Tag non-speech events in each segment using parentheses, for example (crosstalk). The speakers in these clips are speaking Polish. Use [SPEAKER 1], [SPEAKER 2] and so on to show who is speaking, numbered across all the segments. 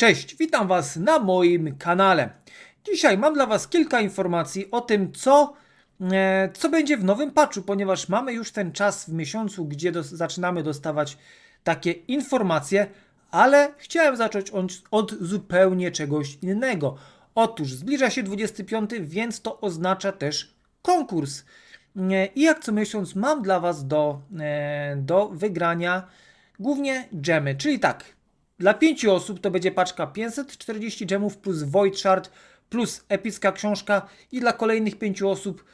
[SPEAKER 1] Cześć, witam Was na moim kanale. Dzisiaj mam dla Was kilka informacji o tym, co, e, co będzie w nowym patchu, ponieważ mamy już ten czas w miesiącu, gdzie dos- zaczynamy dostawać takie informacje, ale chciałem zacząć od, od zupełnie czegoś innego. Otóż zbliża się 25, więc to oznacza też konkurs. E, I jak co miesiąc mam dla Was do, e, do wygrania głównie dżemy, czyli tak, dla 5 osób to będzie paczka 540 gemów plus Void Shard plus epicka książka i dla kolejnych 5 osób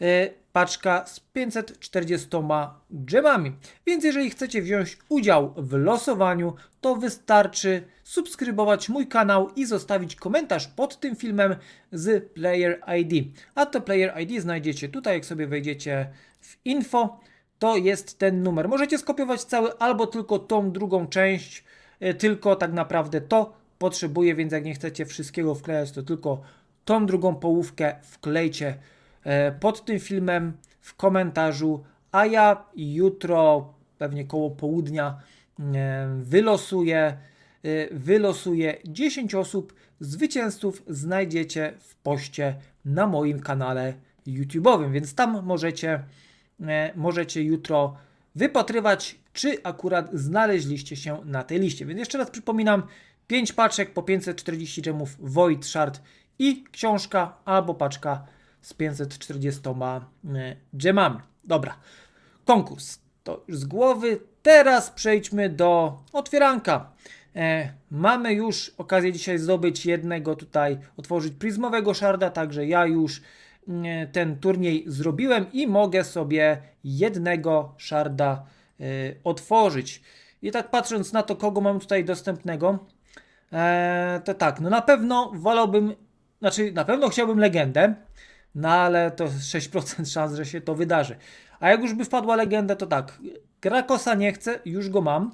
[SPEAKER 1] e, paczka z 540 gemami. Więc jeżeli chcecie wziąć udział w losowaniu, to wystarczy subskrybować mój kanał i zostawić komentarz pod tym filmem z Player ID. A to Player ID znajdziecie tutaj, jak sobie wejdziecie w info, to jest ten numer. Możecie skopiować cały albo tylko tą drugą część, tylko tak naprawdę to potrzebuję, więc jak nie chcecie wszystkiego wklejać, to tylko tą drugą połówkę wklejcie e, pod tym filmem w komentarzu, a ja jutro, pewnie koło południa, e, wylosuję, e, wylosuję 10 osób. Zwycięzców znajdziecie w poście na moim kanale YouTube'owym, więc tam możecie, e, możecie jutro wypatrywać, czy akurat znaleźliście się na tej liście. Więc jeszcze raz przypominam, 5 paczek po 540 gemów Void Shard i książka albo paczka z 540 e, gemami. Dobra, konkurs to już z głowy. Teraz przejdźmy do otwieranka. E, mamy już okazję dzisiaj zdobyć jednego tutaj, otworzyć prizmowego sharda, także ja już ten turniej zrobiłem i mogę sobie jednego sharda e, otworzyć. I tak patrząc na to, kogo mam tutaj dostępnego, e, to tak, no na pewno wolałbym, znaczy na pewno chciałbym legendę, no ale to 6% szans, że się to wydarzy. A jak już by wpadła legenda, to tak, Krakosa nie chcę, już go mam.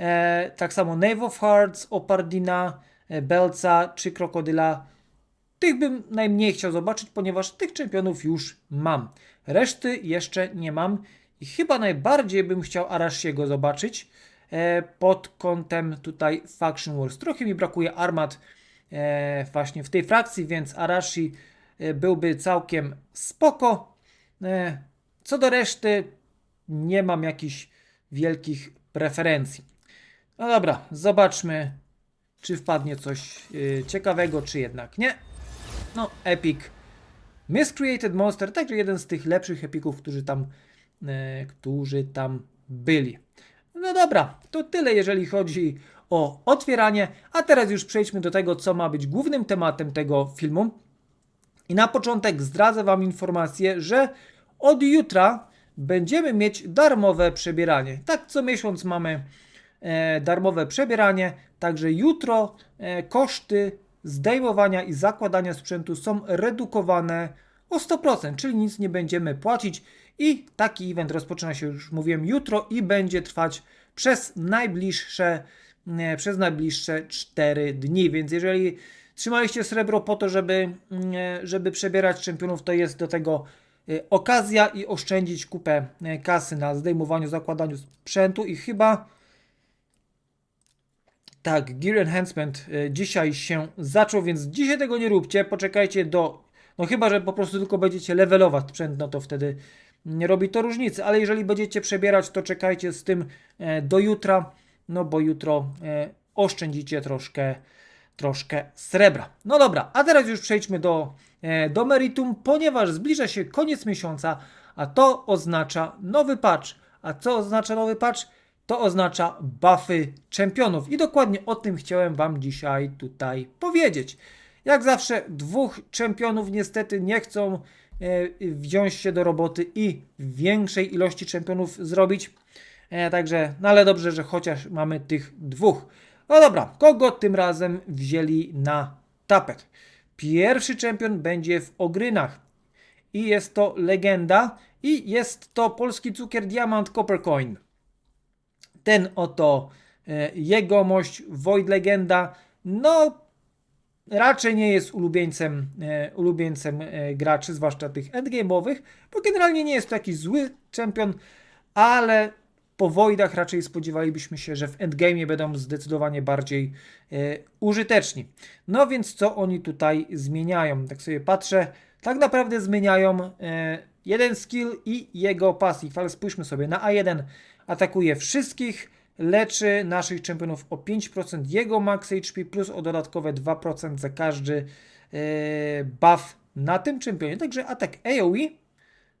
[SPEAKER 1] E, tak samo Knave of Hearts, Opardina, e, Belca czy Krokodyla. Tych bym najmniej chciał zobaczyć, ponieważ tych czempionów już mam. Reszty jeszcze nie mam i chyba najbardziej bym chciał Arashiego zobaczyć e, pod kątem tutaj Faction Wars. Trochę mi brakuje armat e, właśnie w tej frakcji, więc Arashi e, byłby całkiem spoko. E, co do reszty, nie mam jakichś wielkich preferencji. No dobra, zobaczmy, czy wpadnie coś y, ciekawego, czy jednak nie. No, Epic. Miscreated Monster, także jeden z tych lepszych epików, którzy tam, y, którzy tam byli. No dobra, to tyle jeżeli chodzi o otwieranie, a teraz już przejdźmy do tego, co ma być głównym tematem tego filmu. I na początek zdradzę Wam informację, że od jutra będziemy mieć darmowe przebieranie. Tak co miesiąc mamy e, darmowe przebieranie, także jutro e, koszty zdejmowania i zakładania sprzętu są redukowane o 100%, czyli nic nie będziemy płacić. I taki event rozpoczyna się już mówiłem jutro i będzie trwać przez najbliższe przez najbliższe 4 dni, więc jeżeli trzymaliście srebro po to, żeby, żeby przebierać czempionów, to jest do tego e, okazja i oszczędzić kupę e, kasy na zdejmowaniu, zakładaniu sprzętu i chyba tak, Gear Enhancement e, dzisiaj się zaczął, więc dzisiaj tego nie róbcie, poczekajcie do, no chyba, że po prostu tylko będziecie levelować sprzęt, no to wtedy nie robi to różnicy, ale jeżeli będziecie przebierać, to czekajcie z tym e, do jutra, no bo jutro e, oszczędzicie troszkę, troszkę srebra. No dobra, a teraz już przejdźmy do, do meritum, ponieważ zbliża się koniec miesiąca, a to oznacza nowy patch. A co oznacza nowy patch? To oznacza buffy czempionów i dokładnie o tym chciałem Wam dzisiaj tutaj powiedzieć. Jak zawsze dwóch czempionów niestety nie chcą e, wziąć się do roboty i większej ilości czempionów zrobić. E, także, no ale dobrze, że chociaż mamy tych dwóch. No dobra, kogo tym razem wzięli na tapet? Pierwszy czempion będzie w Ogrynach i jest to legenda i jest to polski cukier Diamant Coppercoin. Ten oto e, jegomość Void Legenda, no raczej nie jest ulubieńcem, e, ulubieńcem e, graczy, zwłaszcza tych endgame'owych, bo generalnie nie jest to jakiś zły czempion, ale Po Voidach raczej spodziewalibyśmy się, że w endgame będą zdecydowanie bardziej użyteczni. No więc co oni tutaj zmieniają? Tak sobie patrzę, tak naprawdę zmieniają jeden skill i jego passive, ale spójrzmy sobie na A1 atakuje wszystkich, leczy naszych czempionów o 5% jego max HP plus o dodatkowe 2% za każdy e, buff na tym czempionie. Także atak AoE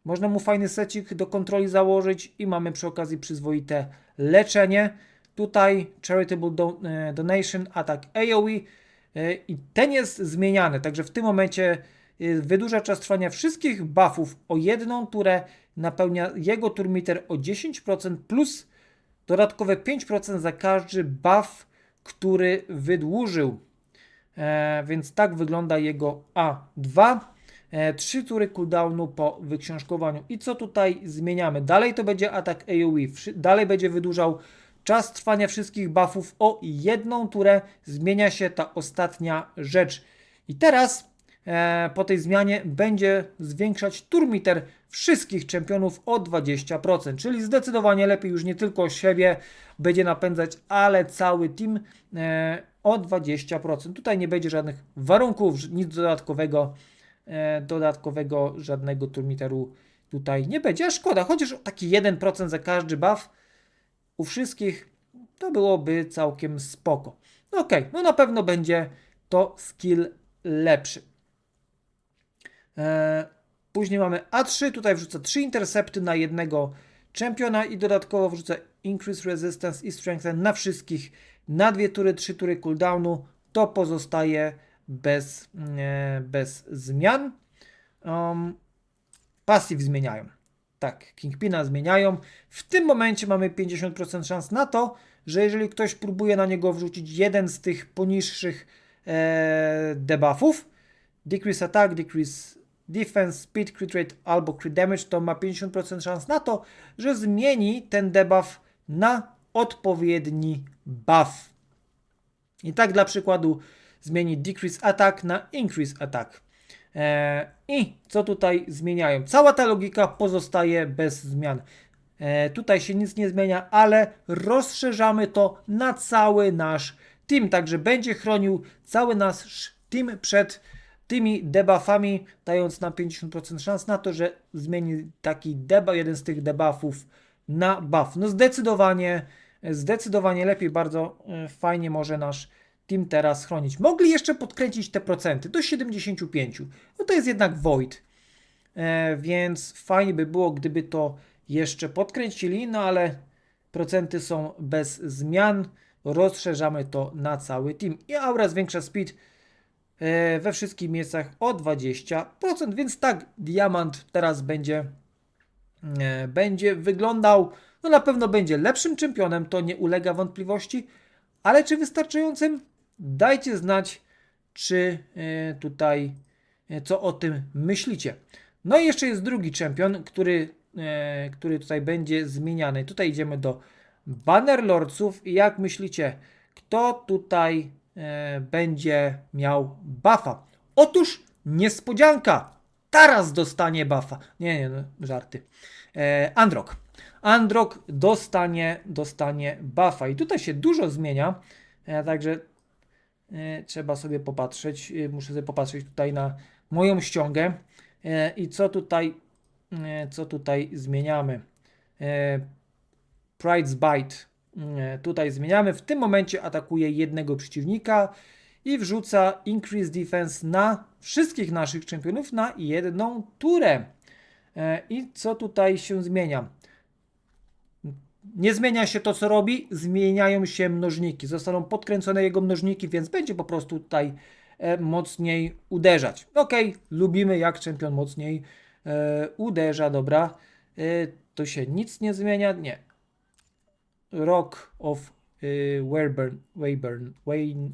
[SPEAKER 1] można mu fajny secik do kontroli założyć i mamy przy okazji przyzwoite leczenie. Tutaj Charitable do, e, Donation, atak AoE e, i ten jest zmieniany, także w tym momencie wydłuża czas trwania wszystkich buffów o jedną turę, napełnia jego turmiter o 10% plus dodatkowe 5% za każdy buff, który wydłużył. E, więc tak wygląda jego A2. E, trzy tury cooldownu po wyksiążkowaniu. I co tutaj zmieniamy? Dalej to będzie atak AoE. Dalej będzie wydłużał czas trwania wszystkich buffów o jedną turę. Zmienia się ta ostatnia rzecz. I teraz e, po tej zmianie będzie zwiększać turmiter wszystkich czempionów o 20%, czyli zdecydowanie lepiej już nie tylko siebie będzie napędzać, ale cały team e, o 20%. Tutaj nie będzie żadnych warunków, nic dodatkowego, e, dodatkowego żadnego turmiteru tutaj nie będzie. Szkoda, chociaż taki 1% za każdy buff u wszystkich to byłoby całkiem spoko. No okej, no na pewno będzie to skill lepszy. Później mamy A3, tutaj wrzucę 3 intercepty na jednego czempiona i dodatkowo wrzucę Increase Resistance i Strengthen na wszystkich na dwie tury, trzy tury cooldownu. To pozostaje bez, e, bez zmian. Um, passive zmieniają. Tak, Kingpina zmieniają. W tym momencie mamy 50% szans na to, że jeżeli ktoś próbuje na niego wrzucić jeden z tych poniższych e, debuffów, decrease attack, decrease defense, speed, crit rate albo crit damage, to ma 50% szans na to, że zmieni ten debuff na odpowiedni buff. I tak dla przykładu zmieni decrease attack na increase attack. E, I co tutaj zmieniają? Cała ta logika pozostaje bez zmian. E, tutaj się nic nie zmienia, ale rozszerzamy to na cały nasz team. Także będzie chronił cały nasz team przed tymi debuffami, dając nam 50% szans na to, że zmieni taki debuff, jeden z tych debuffów na buff. No zdecydowanie, zdecydowanie lepiej, bardzo e, fajnie może nasz team teraz chronić. Mogli jeszcze podkręcić te procenty do 75. No to jest jednak Void. E, więc fajnie by było, gdyby to jeszcze podkręcili, no ale procenty są bez zmian. Rozszerzamy to na cały team. I aura zwiększa speed we wszystkich miejscach o 20%. Więc tak, diamant teraz będzie, e, będzie wyglądał. No na pewno będzie lepszym czempionem, to nie ulega wątpliwości, ale czy wystarczającym? Dajcie znać, czy e, tutaj, e, co o tym myślicie. No i jeszcze jest drugi czempion, który, e, który tutaj będzie zmieniany. Tutaj idziemy do Bannerlordsów i jak myślicie, kto tutaj e, będzie miał buffa? Otóż niespodzianka! Taras dostanie buffa. Nie, nie, no, żarty. E, Androk. Androk dostanie, dostanie buffa. I tutaj się dużo zmienia, e, także e, trzeba sobie popatrzeć. E, muszę sobie popatrzeć tutaj na moją ściągę e, i co tutaj, e, co tutaj zmieniamy. E, Pride's Bite e, tutaj zmieniamy. W tym momencie atakuje jednego przeciwnika i wrzuca Increase Defense na wszystkich naszych czempionów na jedną turę. E, I co tutaj się zmienia? Nie zmienia się to, co robi, zmieniają się mnożniki. Zostaną podkręcone jego mnożniki, więc będzie po prostu tutaj e, mocniej uderzać. Ok, lubimy jak czempion mocniej e, uderza, dobra. E, to się nic nie zmienia, nie. Rock of y, Weyburn, Weyburn, Wayne.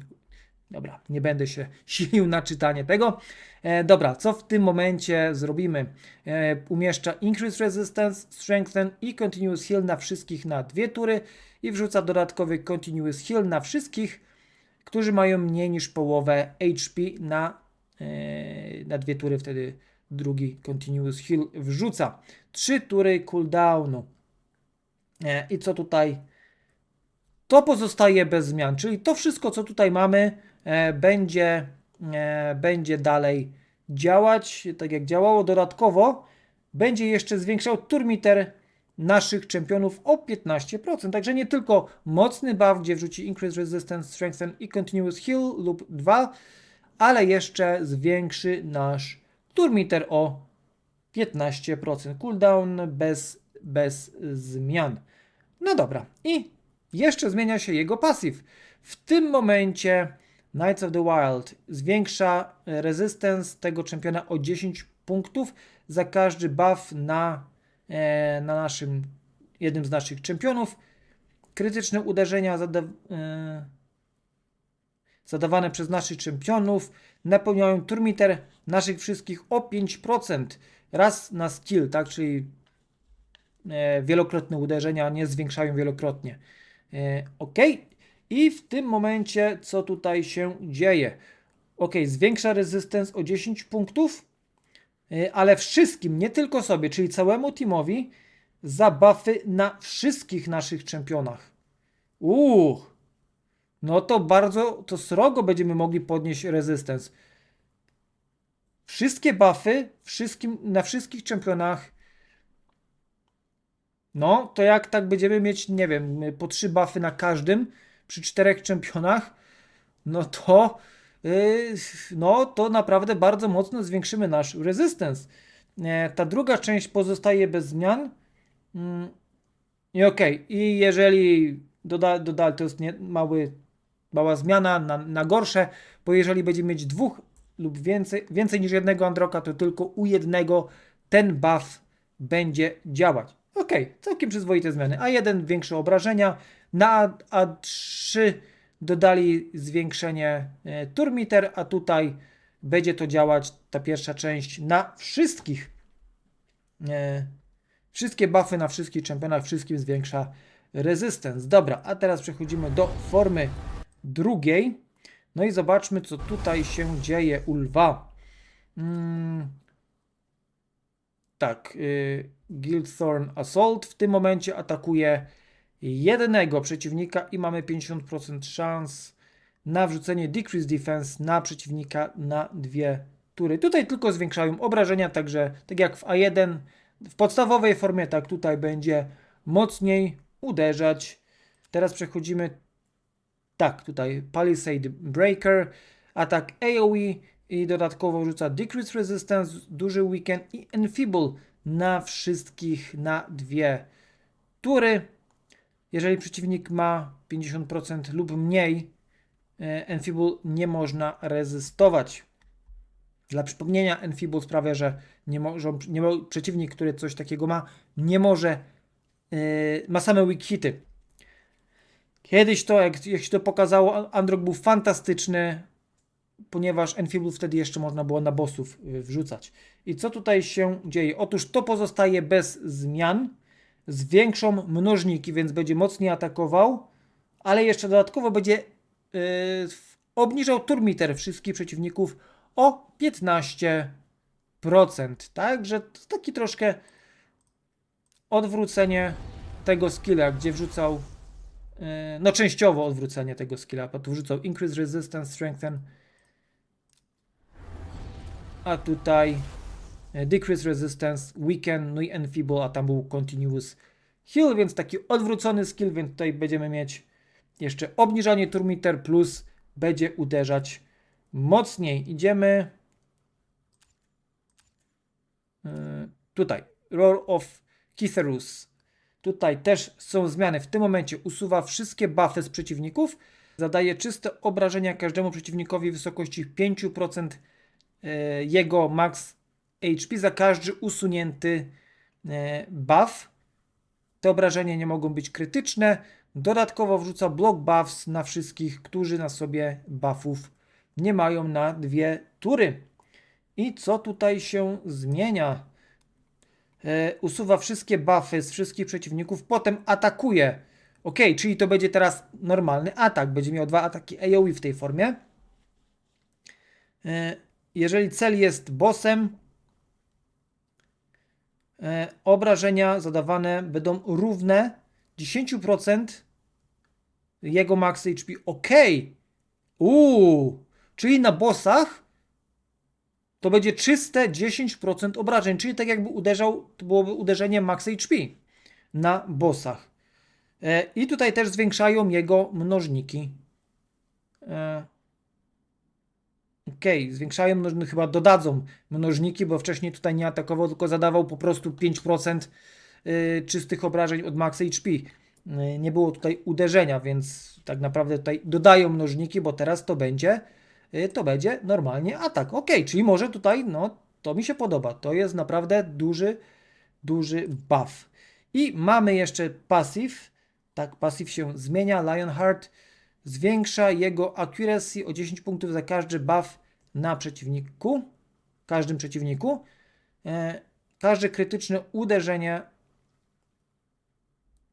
[SPEAKER 1] Dobra, nie będę się (laughs) silił na czytanie tego. E, dobra, co w tym momencie zrobimy? E, umieszcza Increase Resistance, Strengthen i Continuous Heal na wszystkich na dwie tury i wrzuca dodatkowy Continuous Heal na wszystkich, którzy mają mniej niż połowę HP na, e, na dwie tury. Wtedy drugi Continuous Heal wrzuca. Trzy tury cooldownu. E, I co tutaj? To pozostaje bez zmian, czyli to wszystko, co tutaj mamy, e, będzie, e, będzie dalej działać, tak jak działało. Dodatkowo będzie jeszcze zwiększał turmiter naszych czempionów o 15%. Także nie tylko mocny buff, gdzie wrzuci Increase Resistance, Strengthen i Continuous Heal lub 2, ale jeszcze zwiększy nasz turmiter o 15%. Cooldown bez, bez zmian. No dobra. I jeszcze zmienia się jego pasyw. W tym momencie Knights of the Wild zwiększa resistance tego czempiona o 10 punktów za każdy buff na, e, na naszym jednym z naszych czempionów. Krytyczne uderzenia zada, e, zadawane przez naszych czempionów napełniają turmiter naszych wszystkich o 5% raz na skill, tak, czyli wielokrotne uderzenia nie zwiększają wielokrotnie. E, ok, i w tym momencie co tutaj się dzieje? Ok, zwiększa resistance o 10 punktów, e, ale wszystkim, nie tylko sobie, czyli całemu teamowi, za buffy na wszystkich naszych czempionach. Uuu, no to bardzo, to srogo będziemy mogli podnieść resistance. Wszystkie buffy wszystkim, na wszystkich czempionach. No, to jak tak będziemy mieć, nie wiem, po trzy buffy na każdym przy czterech czempionach, no to yy, no to naprawdę bardzo mocno zwiększymy nasz resistance. E, ta druga część pozostaje bez zmian. Mm, I okej, okay. i jeżeli doda, doda, to jest nie, mały, mała zmiana na, na gorsze, bo jeżeli będziemy mieć dwóch lub więcej, więcej niż jednego Androka, to tylko u jednego ten buff będzie działać. Ok, całkiem przyzwoite zmiany. A1 większe obrażenia, na A3 dodali zwiększenie e, turmiter, a tutaj będzie to działać ta pierwsza część na wszystkich. E, wszystkie buffy na wszystkich czempionach, wszystkim zwiększa resistance. Dobra, a teraz przechodzimy do formy drugiej. No i zobaczmy, co tutaj się dzieje u lwa. Hmm. Tak, y, Guildthorn Assault w tym momencie atakuje jednego przeciwnika i mamy 50% szans na wrzucenie Decrease Defense na przeciwnika na dwie tury. Tutaj tylko zwiększają obrażenia, także tak jak w A1 w podstawowej formie, tak tutaj będzie mocniej uderzać. Teraz przechodzimy tak, tutaj Palisade Breaker, atak AoE i dodatkowo rzuca Decrease Resistance, duży weekend i Enfeeble na wszystkich na dwie tury. Jeżeli przeciwnik ma 50% lub mniej, e, Enfeeble nie można rezystować. Dla przypomnienia, Enfeeble sprawia, że nie może, nie, przeciwnik, który coś takiego ma, nie może, yy, ma same weak hity. Kiedyś to, jak, jak się to pokazało, Androk był fantastyczny, ponieważ Enfeeble wtedy jeszcze można było na bossów y, wrzucać. I co tutaj się dzieje? Otóż to pozostaje bez zmian, zwiększą mnożniki, więc będzie mocniej atakował, ale jeszcze dodatkowo będzie yy, obniżał turmiter wszystkich przeciwników o 15%. Także to taki troszkę odwrócenie tego skilla, gdzie wrzucał yy, no częściowo odwrócenie tego skilla, bo tu wrzucał Increase Resistance, Strengthen a tutaj e, Decrease Resistance, Weaken, no i Enfeeble, a tam był Continuous Heal, więc taki odwrócony skill, więc tutaj będziemy mieć jeszcze obniżanie turmiter plus będzie uderzać mocniej. Idziemy e, tutaj, Roar of Kitherus. Tutaj też są zmiany. W tym momencie usuwa wszystkie buffy z przeciwników. Zadaje czyste obrażenia każdemu przeciwnikowi w wysokości 5% E, jego max HP za każdy usunięty e, buff. Te obrażenia nie mogą być krytyczne. Dodatkowo wrzuca block buffs na wszystkich, którzy na sobie buffów nie mają na dwie tury. I co tutaj się zmienia? E, usuwa wszystkie buffy z wszystkich przeciwników, potem atakuje. Ok, czyli to będzie teraz normalny atak. Będzie miał dwa ataki AoE w tej formie. E, jeżeli cel jest bossem, e, obrażenia zadawane będą równe 10% jego max HP. Okej. Uuu. Czyli na bossach to będzie czyste 10% obrażeń, czyli tak jakby uderzał, to byłoby uderzenie max HP na bossach. E, I tutaj też zwiększają jego mnożniki. Okej, zwiększają mnożniki, chyba dodadzą mnożniki, bo wcześniej tutaj nie atakował, tylko zadawał po prostu 5% y, czystych obrażeń od max HP. Y, Nie było tutaj uderzenia, więc tak naprawdę tutaj dodają mnożniki, bo teraz to będzie y, to będzie normalnie atak. Ok, czyli może tutaj, no to mi się podoba. To jest naprawdę duży, duży buff. I mamy jeszcze passive. Tak, passive się zmienia. Lionheart zwiększa jego accuracy o 10 punktów za każdy buff na przeciwniku. Każdym przeciwniku. E, każde krytyczne uderzenie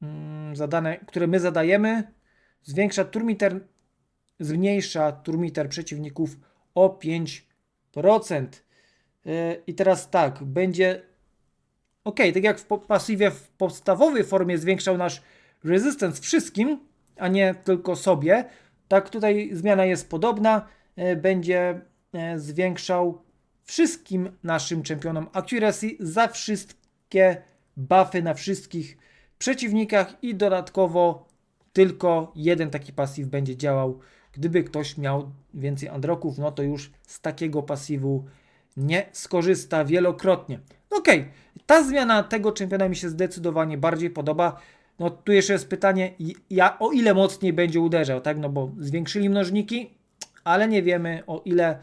[SPEAKER 1] mm, zadane, które my zadajemy, zwiększa turmiter, zmniejsza turmiter przeciwników o 5%. E, I teraz tak, będzie ok, tak jak w pasywie w podstawowej formie zwiększał nasz resistance wszystkim, a nie tylko sobie, tak tutaj zmiana jest podobna. E, Będzie zwiększał wszystkim naszym czempionom accuracy za wszystkie buffy na wszystkich przeciwnikach i dodatkowo tylko jeden taki pasyw będzie działał. Gdyby ktoś miał więcej androków, no to już z takiego pasywu nie skorzysta wielokrotnie. Okej, ta zmiana tego czempiona mi się zdecydowanie bardziej podoba. No tu jeszcze jest pytanie, ja, o ile mocniej będzie uderzał, tak? No bo zwiększyli mnożniki, ale nie wiemy o ile,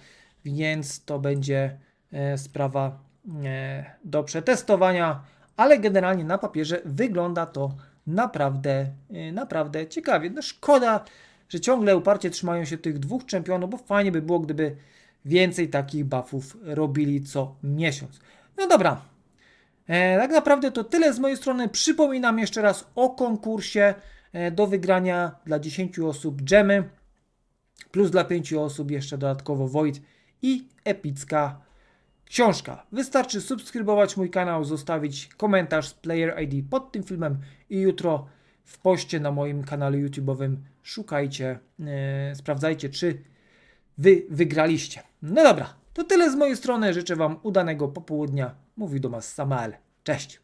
[SPEAKER 1] więc to będzie e, sprawa e, do przetestowania, ale generalnie na papierze wygląda to naprawdę, e, naprawdę ciekawie. No szkoda, że ciągle uparcie trzymają się tych dwóch czempionów, bo fajnie by było, gdyby więcej takich buffów robili co miesiąc. No dobra, tak naprawdę to tyle z mojej strony. Przypominam jeszcze raz o konkursie do wygrania dla 10 osób dżemy, plus dla 5 osób jeszcze dodatkowo Void i epicka książka. Wystarczy subskrybować mój kanał, zostawić komentarz z Player ID pod tym filmem i jutro w poście na moim kanale YouTube'owym szukajcie, e, sprawdzajcie, czy wy wygraliście. No dobra, to tyle z mojej strony. Życzę Wam udanego popołudnia. Mówił do Was Samael. Cześć.